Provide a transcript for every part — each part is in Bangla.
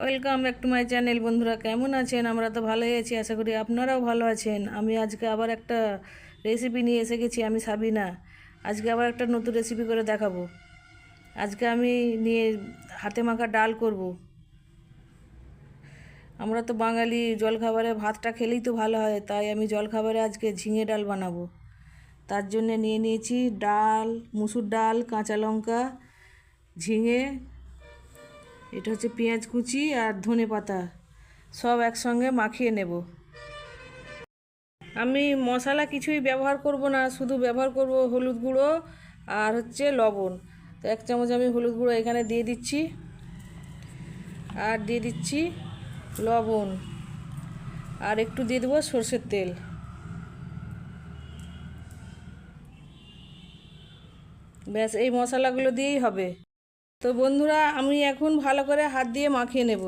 Welcome back to my channel বন্ধুরা। কেমন আছেন? আমরা তো ভালোই আছি, আশা করি আপনারাও ভালো আছেন। আমি আজকে আবার একটা রেসিপি নিয়ে এসে গেছি, আমি সাবিনা। আজকে আবার একটা নতুন রেসিপি করে দেখাবো। আজকে আমি নিয়ে হাতে মাখা ডাল করব। আমরা তো বাঙালি, জলখাবারে ভাতটা খেলেই তো ভালো হয়, তাই আমি জলখাবারে আজকে ঝিঙে ডাল বানাবো। তার জন্য নিয়ে নিয়েছি ডাল, মুসুর ডাল, কাঁচা লঙ্কা, ঝিঙে এটা হচ্ছে পেঁয়াজ কুচি আর ধনে পাতা। সব একসঙ্গে মাখিয়ে নেব। আমি মশলা কিছুই ব্যবহার করব না, শুধু ব্যবহার করব হলুদ গুঁড়ো আর হচ্ছে লবণ। তো এক চামচ আমি হলুদ গুঁড়ো এখানে দিয়ে দিচ্ছি। আর দিয়ে দিচ্ছি লবণ। আর একটু দিয়ে দেবো সর্ষের তেল। ব্যাস, এই মশলাগুলো দিয়েই হবে। তো বন্ধুরা, আমি এখন ভালো করে হাত দিয়ে মাখিয়ে নেব।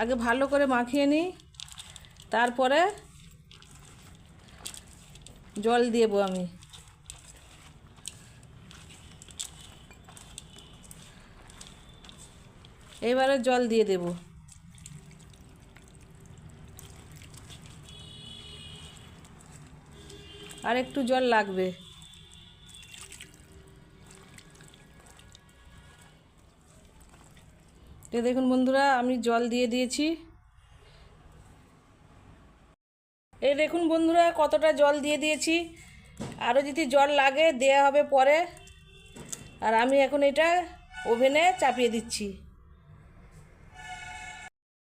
আগে ভালো করে মাখিয়ে নিই, তারপরে জল দেবো আমি। এবারে জল দিয়ে দেবো। আর একটু জল লাগবে। তো দেখুন বন্ধুরা, আমি জল দিয়ে দিয়েছি। এই দেখুন বন্ধুরা, কতটা জল দিয়ে দিয়েছি। আরও যদি জল লাগে, দেয়া হবে পরে। আর আমি এখন এটা ওভেনে চাপিয়ে দিচ্ছি।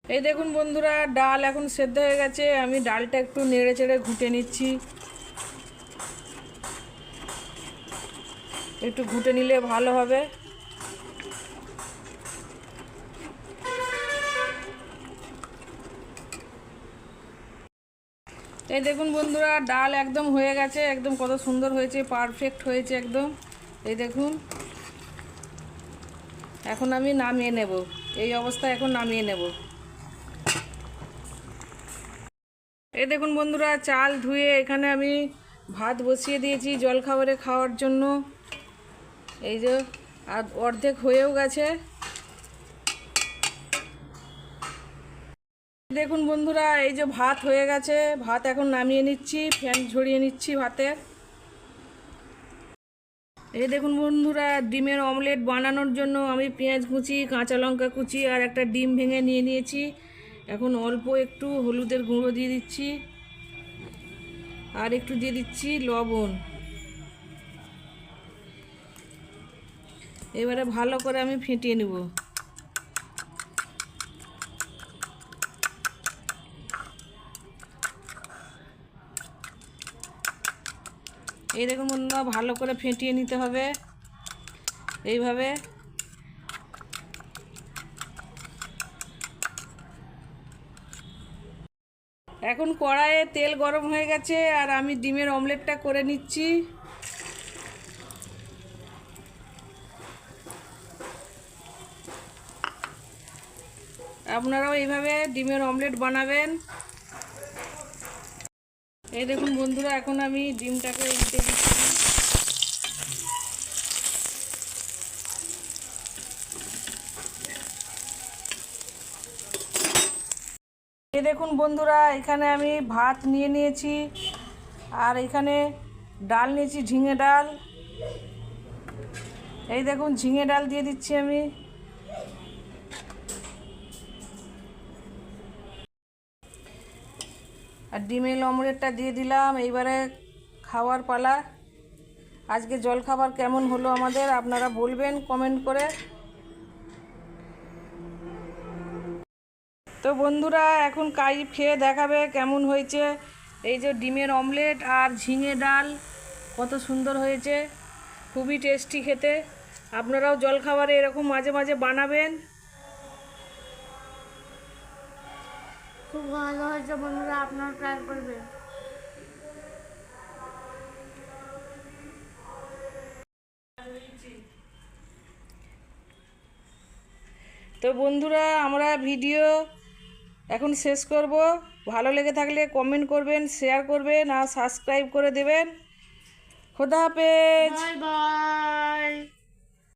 এই দেখুন বন্ধুরা, ডাল এখন সেদ্ধ হয়ে গেছে। আমি ডালটা একটু নেড়ে চেড়ে ঘুটে নিচ্ছি। একটু ঘুটে নিলে ভালো হবে। এই দেখুন বন্ধুরা, ডাল একদম হয়ে গেছে, একদম কত সুন্দর হয়েছে পারফেক্ট হয়েছে একদম। এই দেখুন, এখন আমি নামিয়ে নেব, এই অবস্থায় এখন নামিয়ে নেব। এই দেখুন বন্ধুরা, চাল ধুয়ে এখানে আমি ভাত বসিয়ে দিয়েছি জল খাবারে খাওয়ার জন্য। এই যে, আর অর্ধেক হয়েও গেছে। দেখুন বন্ধুরা, এই যে ভাত হয়ে গেছে। ভাত এখন নামিয়ে নিচ্ছি, ফ্যান ঝরিয়ে নিচ্ছি ভাতের এই দেখুন বন্ধুরা, ডিমের অমলেট বানানোর জন্য আমি পেঁয়াজ কুচি, কাঁচা লঙ্কা কুচি আর একটা ডিম ভেঙে নিয়ে নিয়েছি। এখন অল্প একটু হলুদের গুঁড়ো দিয়ে দিচ্ছি। আর একটু দিয়ে দিচ্ছি লবণ। এবারে ভালো করে আমি ফেটিয়ে নেব। এই দেখুন বন্ধুরা ভালো করে ফেটিয়ে নিতে হবে। এইভাবে। এখন কড়াইয়ে তেল গরম হয়ে গেছে আর আমি ডিমের অমলেটটা করে নিচ্ছি। আপনারাও এইভাবে ডিমের অমলেট বানাবেন। এই দেখুন বন্ধুরা, এখন আমি ডিমটাকে উল্টে দিচ্ছি। এই দেখুন বন্ধুরা, এখানে আমি ভাত নিয়ে নিয়েছি, আর এখানে ডাল নিয়েছি, ঝিঙে ডাল। এই দেখুন, ঝিঙে ডাল দিয়ে দিচ্ছি আমি। আর ডিমের অমলেটটা দিয়ে দিলাম, এইবারে খাওয়ার পালা। আজকে জল খাবার কেমন হলো আমাদের, আপনারা বলবেন কমেন্ট করে। তো বন্ধুরা, এখন কাই খেয়ে দেখাবে কেমন হয়েছে। এই যে ডিমের অমলেট আর ঝিঙে ডাল, কত সুন্দর হয়েছে। খুবই টেস্টি খেতে। আপনারাও জলখাবারে এরকম মাঝে মাঝে বানাবেন। খুব ভালো হয়েছে বন্ধুরা আপনারা ট্রাই করবেন। তো বন্ধুরা আমরা ভিডিও এখন শেষ করব। ভালো লেগে থাকলে কমেন্ট করবেন শেয়ার করবেন আর সাবস্ক্রাইব করে দেবেন। খোদা হাফেজ। Bye bye